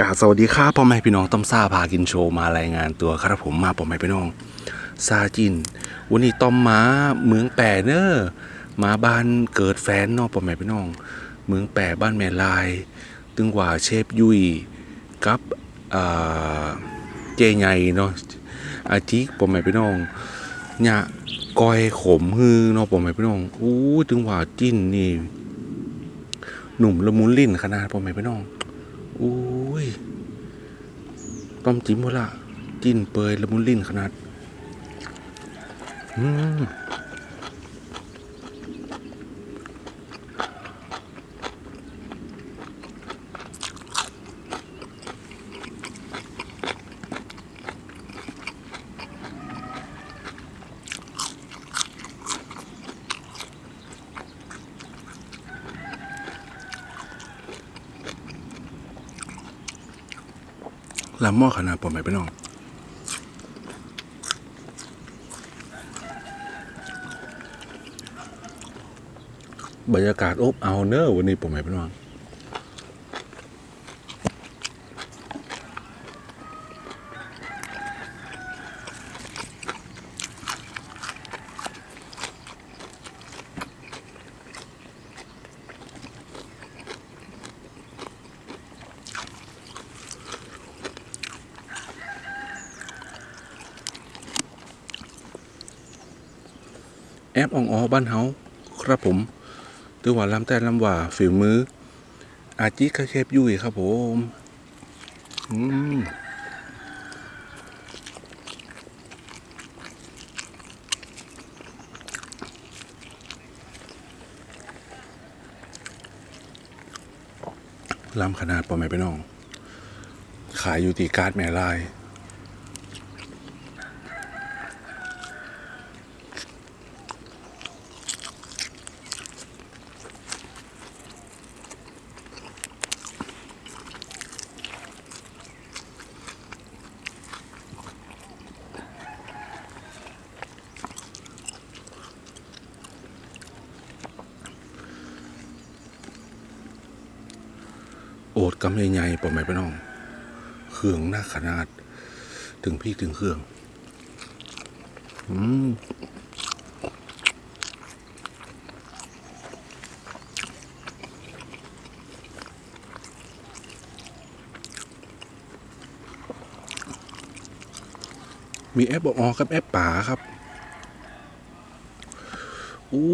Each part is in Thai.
กาสวัสดีครับพ่อแม่พี่น้องต้อมซาพากินโชว์มารายงานตัวครับผมมาพ่อแม่พี่น้องซาจิน วันนี้ต้อมมาเมืองแปรเนอร์มาบ้านเกิดแฟนนาะพ่อแม่พี่น้อง เมืองแปรบ้านแม่ลายตึงว่าเชฟยุยกับเจใหญ่เนาะอาทิพ่อแม่พี่น้องเนี่ยก้อยขมฮือเนาะพ่อแม่พี่น้องอู้ถึงว่าจิ้นนี่หนุ่มละมุนลิ้นขนาดพ่อแม่พี่น้อง อุ้ยต้มจิ้มวะละจิ้นเปยละมุนลิ้นขนาด อืมำหม้อขนาดผมไม่ไปน้องบรรยากาศอบเอาเนอร์วันนี้ผมไม่ไปน้อง อปอ่องออบ้านเฮาครับผมตือว่าลำแต่ลำว่าฝีมือ อาจิคาเคบยุยครับผมอืมลำขนาดปอไหมไปน้อง ขายอยู่ตีการ์ดแม่ลาย โอดกำใหญ่ๆปอมไหมไปน้องเครื่องหน้าขนาด ถึงพี่ถึงเครื่อง อืมมีแอปบอกออกับแอปป่าครับ อู้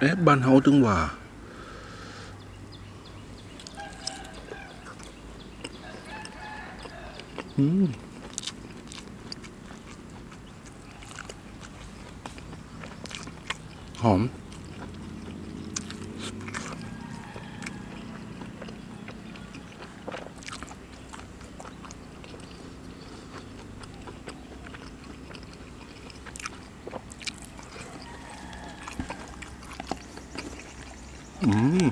เอ๊ะบ้านเฮาถึงว่า อืมหอม อืม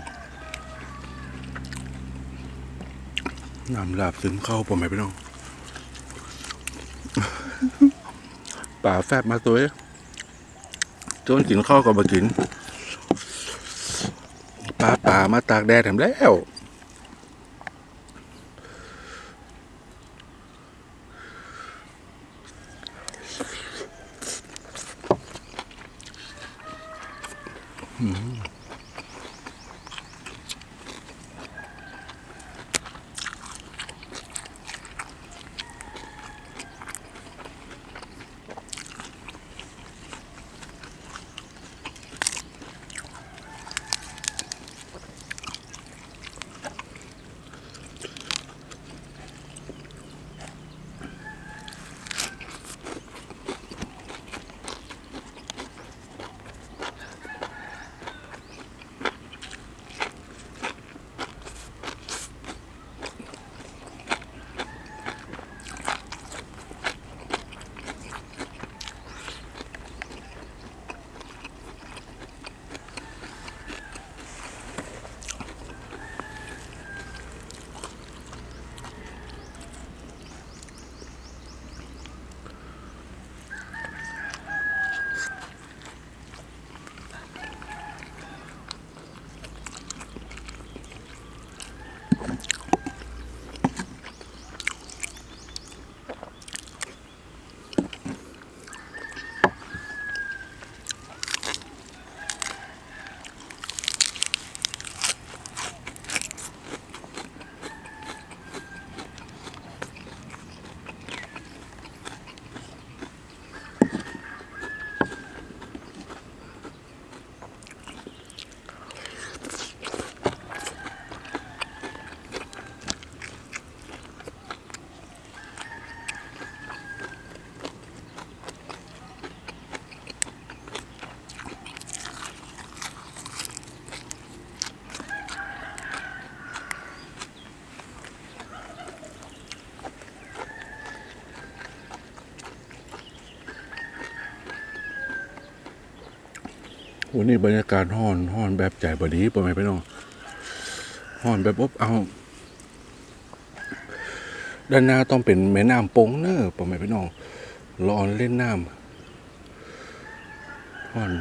น้ำลาบซึมเข้าผมไหมพี่น้อง ป่าแฟบมาตัวเอ้ยจนกินข้าวก็มากิน ป่าป่ามาตากแดดแถมแล้ว วันนี้บรรยากาศห้อนห้อนแบบใจบดีป่ะไหมพี่น้องห้อนแบบอบเอา ด้านหน้าต้องเป็นแม่น้ำปงเนอะป่ะไหมพี่น้องร้อนเล่นน้ำห้อน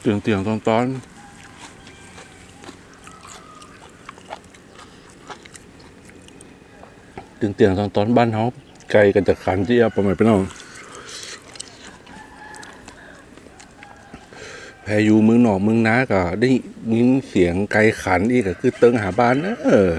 เตียงเตียงตอนตอนเตียงเตียงตอนตอนบ้านเขาไกลกันจากขันที่เอาประมาณพี่น้องแพยูมืองนอกมืองนาก็ได้ยินเสียงไกลขันอีกก็คือเติงหาบ้านเนอ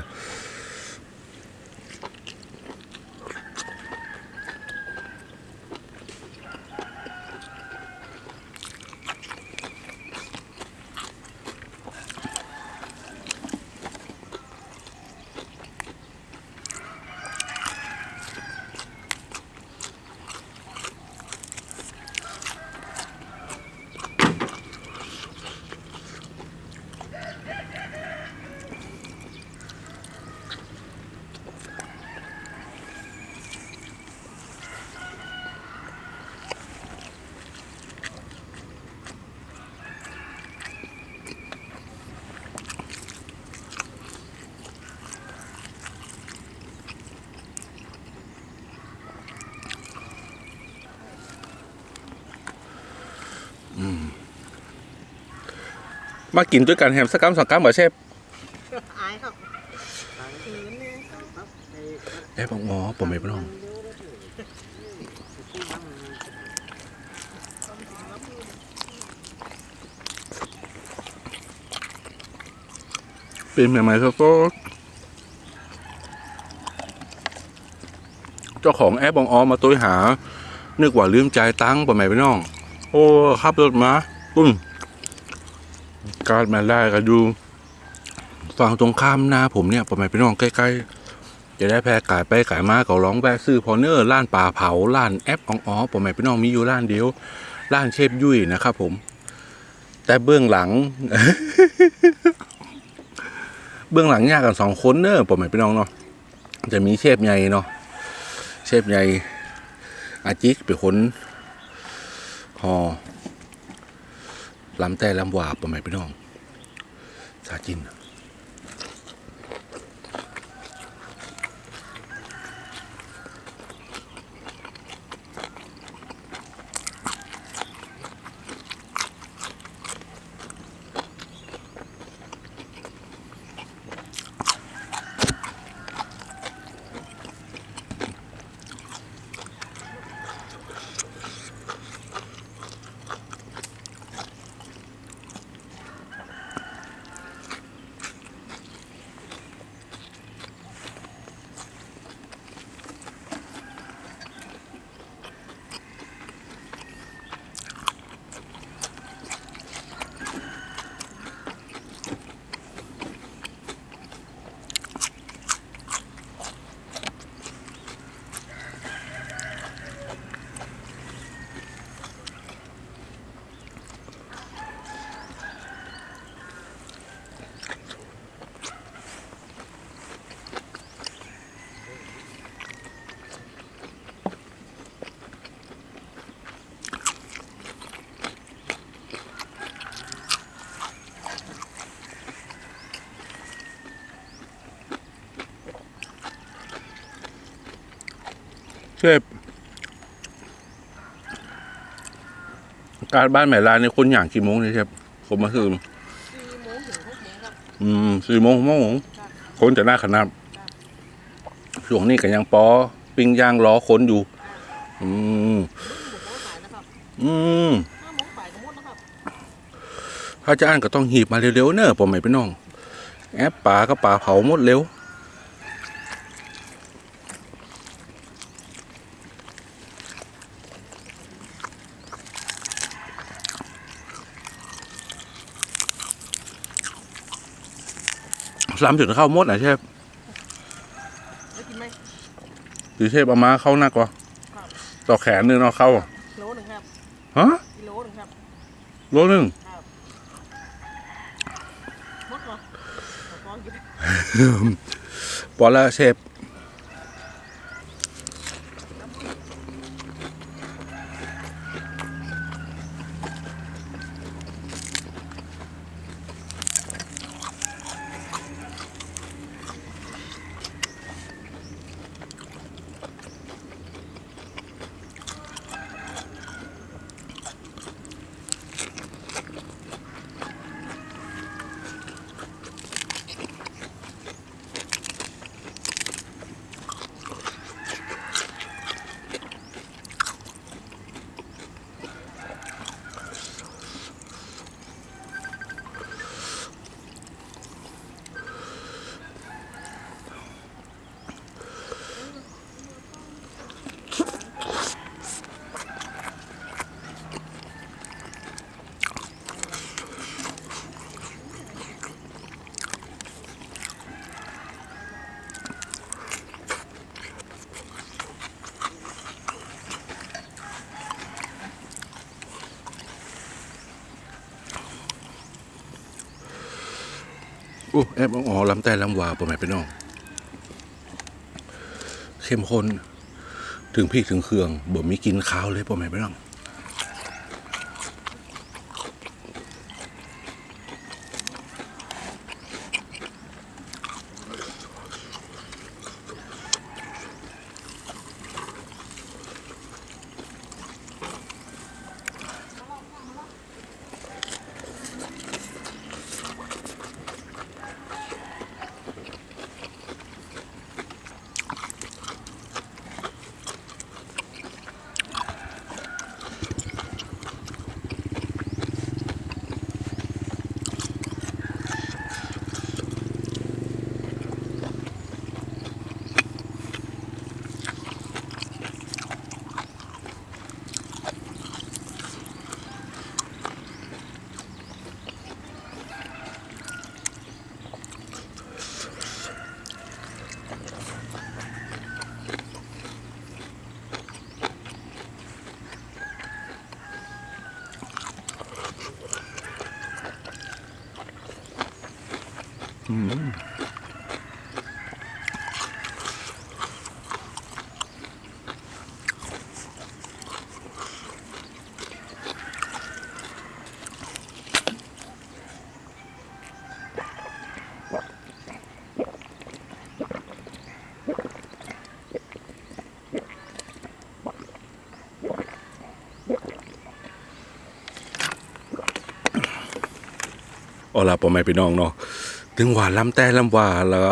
มากินด้วยกันแฮมสักกำสองกำบ่เชฟอายครับคืนเนี่ยครับไอ้เอ้บอกหมอผมไม่พี่น้องเป็นใหม่ๆสดๆเจ้าของแอปบองออมาตุ้ยหา นึกว่าลืมใจายตังค์ป่ะไหมพี่น้อง โอ้ขับรถมาปุ้ม การมาได้ก็ดูฝั่งตรงข้ามหน้าผมเนี่ยป่ะไหมพี่น้องใกล้ๆ จะได้แพร่ขายไปขายมาก็ร้องแวะซื้อพอเนอร์ร้านป่าเผาร้านแอปอองอ๋อป่ะไหมพี่น้องมีอยู่ร้านเดียวร้านเชฟยุ้ยนะครับผม แต่เบื้องหลัง เบื้องหลังยากกันสองคนเนอะผมหมายพี่น้องเนาะจะมีเชฟใหญ่เนาะเชฟใหญ่อาจิกเป็นคนหอ ลำแต่ลำหวาบผมหมาณพี่น้อง สาจิน เชฟการบ้านใหม่ลานนี่คนอย่างกี่โมงนี่เชฟผมมาคือสี่โมงถึงหกโมงครับอืมสี่โมงหกโมงคนจะหน้าขนาดช่วงนี้ก็ยังปอปิ้งย่างล้อคนอยู่ อืมอืมถ้าจะอ่านก็ต้องหีบมาเร็วๆเนอะผมไม่ไปน้อง แอปป่าก็ป่าเผาหมดเร็ว สามจุดเข้าหมดนะเชฟได้กินไหมหรือเชฟเอามาเข้าหนักกว่าครับต่อแขนนึงเนาะเข้าอะกิโลหนึ่งครับฮะกิโลหนึ่งครับโลนึงครับหมดเหรอขอฟ้องกินพอแล้วเชฟ อ้แอบอ๋อลำแต่ลำวาประมาณไปน้อง เข้มข้น ถึงพริกถึงเครื่องบ่มีกินข้าวเลยประมาณไปน้อง อาล่ะผมไม่ไปน้องเนาะถึงว่าลำแต่ลำว่าแล้ว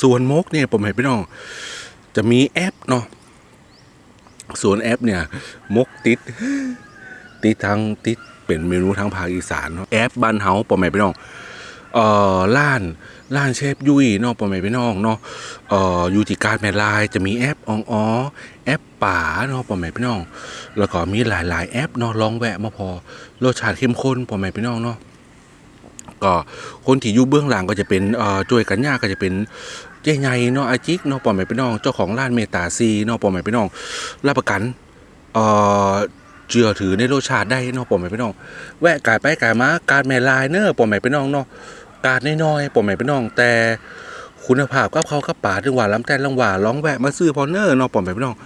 ส่วนมกเนี่ยผมไม่ไปน้อง จะมีแอปเนาะส่วนแอปเนี่ยมกติด ติดทางติดเป็นเมนูทางภาคอีสานเนาะแอปบ้านเฮาผมไม่ไปน้องเอ่อล้านล้านเชฟยุ้ยเนาะผมไม่ไปน้องเนาะเอ่ออยู่ที่การแม่ลายจะมีแอปอองอ๋อแอปป่าเนาะผมไม่ไปน้อง แล้วก็มีหลายๆ แอปเนาะลองแวะมาพอรสชาติเข้มข้นผมไม่ไปน้องเนาะ ก็คนที่อยู่เบื้องหลังก็จะเป็นเอ่อจวยกันยาก็จะเป็นเจ๊ใหญ่เนาะอาจิกเนาะปอมหมายพี่น้องเจ้าของร้านเมตาซีเนาะปอมหมายพี่น้องรับประกันเอ่อเชื่อถือในรสชาติได้เนาะปอมหมายพี่น้อง แวะกายไปกายมาการแม่ลายเนอะปอมหมายพี่น้องเนาะการน้อยๆปอมหมายพี่น้อง แต่คุณภาพกับเขากับป่าถึงหวาล้ำแต่ลังหวาร้องแวะมาซื้อพอเนอร์เนาะปอมหมายพี่น้อง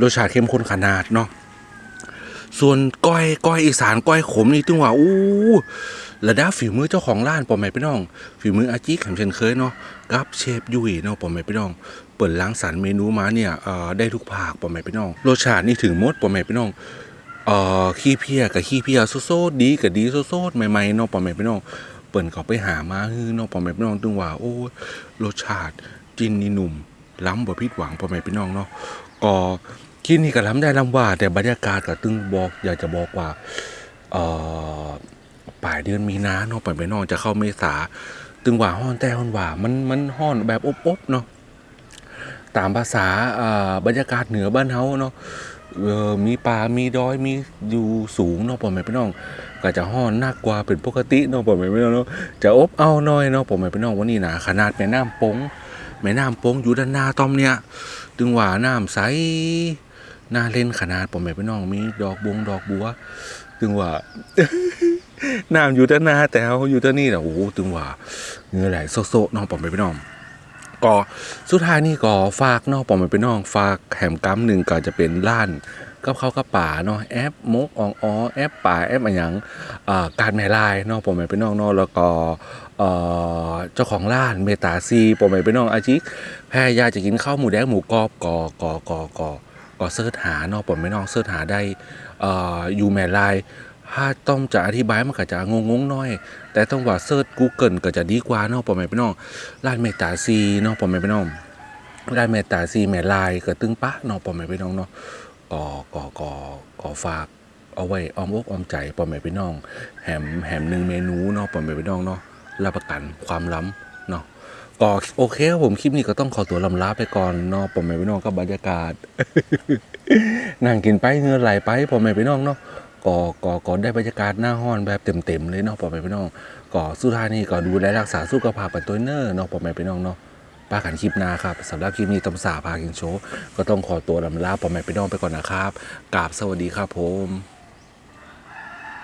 รสชาติเข้มข้นขนาดเนาะส่วนก้อยก้อยอีสานก้อยขมนี่ถึงว่าอู้ ระดับฝีมือเจ้าของร้านปอมแม่พี่น้อง ฝีมืออาจิแขมเช่นเคยเนาะกับเชฟยุ้ยเนาะปอมแม่พี่น้อง เปิดล้างสรรเมนูมาเนี่ยได้ทุกภาคปอมแม่พี่น้องรสชาตินี่ถึงมดปอมแม่พี่น้องเอ่อขี้เพียกับขี้เพียโซดๆดีกับดีโซดๆใหม่ๆเนาะปอมแม่พี่น้อง เปิ่นเขาไปหามาฮือเนาะปอมแม่พี่น้องตึงว่าโอ้รสชาติจินนี่หนุ่มล้ำบ่ผิดหวังปอมแม่พี่น้องเนาะก็กินนี่ก็ล้ำได้ล้ำว่า แต่บรรยากาศก็ตึงบอกอยากจะบอกว่าเอ่อ ปลายเดือนมีนาเนาะปอมแม่พี่น้องจะเข้าเมษา ตึงว่าฮ้อนแต่ฮ้อนว่ามันมันฮ้อนแบบอบๆเนาะตามภาษาบรรยากาศเหนือบ้านเฮาเนาะมีป่ามีดอยมีอยู่สูงเนาะพ่อแม่พี่น้อง ก็จะฮ้อนหนักกว่าเป็นปกติเนาะพ่อแม่พี่น้องเนาะจะอบเอาหน่อยเนาะพ่อแม่พี่น้องวันนี้นะขนาดแม่น้ำปงแม่น้ำปงอยู่ด้านหน้าต้อมเนี่ยตึงว่าน้ำใสน่าเล่นขนาดพ่อแม่พี่น้องมีดอกบงดอกบัวตึงว่า น้ำอยู่ด้านหน้าแต่เขาอยู่ด้านนี้นะโอ้ตึงว่าเงื่อไหลโซะๆเน้องปอมไปพี่น้องก็สุดท้ายนี่ก็ฝากน้องปอมไปพี่น้องฝากแหมกัมหนึ่งก็จะเป็นล้านกับเขากับป่าเนาะแอปมกอองออแอปป่าแอปอะไรอย่างการแม่ลายเนาะปอมไปพี่น้องเนาะแล้วก็เจ้าของร้านเมตาซีปอมไปพี่น้องอาจิกแพ้ยาจะกินข้าวหมูแดงหมูกรอบกอกอกอกอก็เสิร์ชหาเนาะปอมไปน้องเสิร์ชหาได้อยู่แม่ลาย ถ้าต้องจะอธิบายมันก็จะงงงน่อย แต่ต้องว่าเซิร์ช Google ก็จะดีกว่าเนาะพ่อแม่พี่น้องร้านเมตาซีเนาะพ่อแม่พี่น้องร้านเมตาซีแม่ลายก็ตึงปะเนาะพ่อแม่พี่น้องเนาะก็ก็ก็ก็ฝากเอาไว้ออมอกออมใจพ่อแม่พี่น้องแหมแหมหนึ่งเมนูเนาะพ่อแม่พี่น้องเนาะรับประกันความล้ำเนาะก็โอเคครับผมคลิปนี้ก็ต้องขอตัวลำลาไปก่อนเนาะพ่อแม่พี่น้องกับบรรยากาศนั่งกินไปเงื่อไหลไปพ่อแม่พี่น้องเนาะ ก็ก็ก็ได้บรรยากาศหน้าห้อนแบบเต็มๆเลยเนาะพ่อแม่พี่น้องก่อสุดท้านี่ก็ดูแลรักษาสุขภาพกันตัวเนอร์เนาะพ่อแม่พี่น้องเนาะป้าขันคลิปหน้าครับสำหรับคลิปนี้ตำสาพากินโชว์ก็ต้องขอตัวลำลาพ่อแม่พี่น้องไปก่อนนะครับกราบสวัสดีครับผม